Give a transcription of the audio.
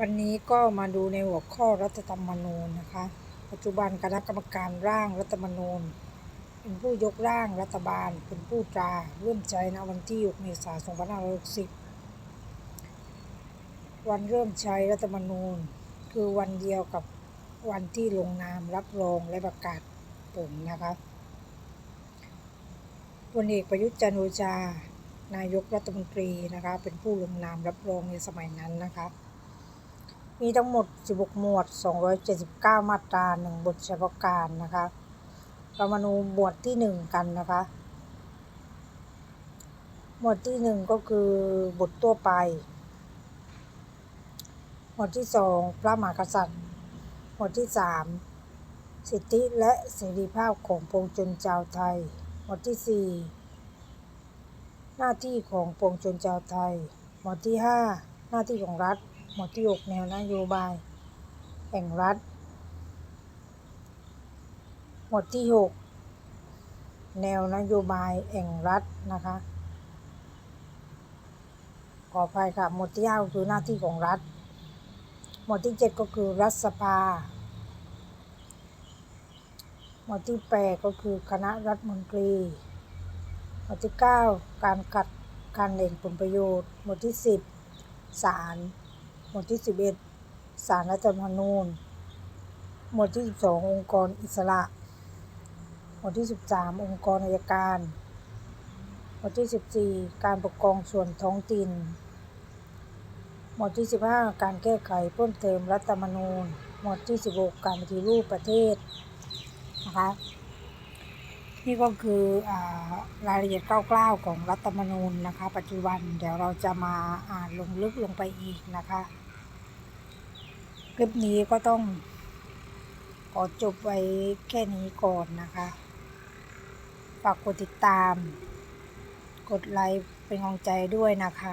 วันนี้ก็มาดูในหัวข้อรัฐธรรมนูญนะคะ ปัจจุบันคณะกรรมการร่างรัฐธรรมนูญ เป็นผู้ยกร่างรัฐบาล เป็นผู้ตราเริ่มใช้ณวันที่ 6 เมษายน 2560 วันเริ่มใช้รัฐธรรมนูญ คือวันเดียวกับวันที่ลงนามรับรองและประกาศผลนะคะพลเอกประยุทธ์จันทร์โอชา นายกรัฐมนตรีนะคะ เป็นผู้ลงนามรับรองในสมัยนั้นนะคะ มีทั้งหมด 16 หมวด 279 มาตรา 1 บทเฉพาะการนะคะเรามาดูหมวดที่ 1 กันนะคะ หมวดที่ 1 ก็คือบททั่วไป หมวดที่ 2 พระมหากษัตริย์ หมวดที่ 3 สิทธิและเสรีภาพของปวงชนชาวไทย หมวดที่ 4 หน้าที่ของปวงชนชาวไทย หมวดที่ 5 หน้าที่ของรัฐ หมวดที่6แนวนโยบาย แห่งรัฐ หมวดที่ 6 แนวนโยบายแห่งรัฐนะคะ ขออภัยค่ะ หมวดที่5ก็คือหน้าที่ของรัฐ หมวดที่ 7 ก็คือรัฐสภา หมวดที่ 8 ก็คือคณะรัฐมนตรี หมวดที่ 9 การกัดการแหล่งผลประโยชน์ หมวดที่ 10ศาล มวดที่ 11ศาลรัฐธรรมนูญ หมวดที่ 12 องค์กรอิสระ หมวดที่ 13 องค์กรอัยการ หมวดที่ 14 การปกครองส่วนท้องถิ่น หมวดที่ 15 การแก้ไขเพิ่มเติมรัฐธรรมนูญ หมวดที่ 16 การปฏิรูปประเทศนะคะนี่ก็คืออรายละเอียดคร่าวๆของรัฐธรรมนูญนะคะ ปัจจุบันเดี๋ยวเราจะมาอ่านลงลึกลงไปอีกนะคะ คลิปนี้ก็ต้องขอจบไว้แค่นี้ก่อนนะคะ ฝากกดติดตาม กดไลค์เป็นกำลังใจด้วยนะคะ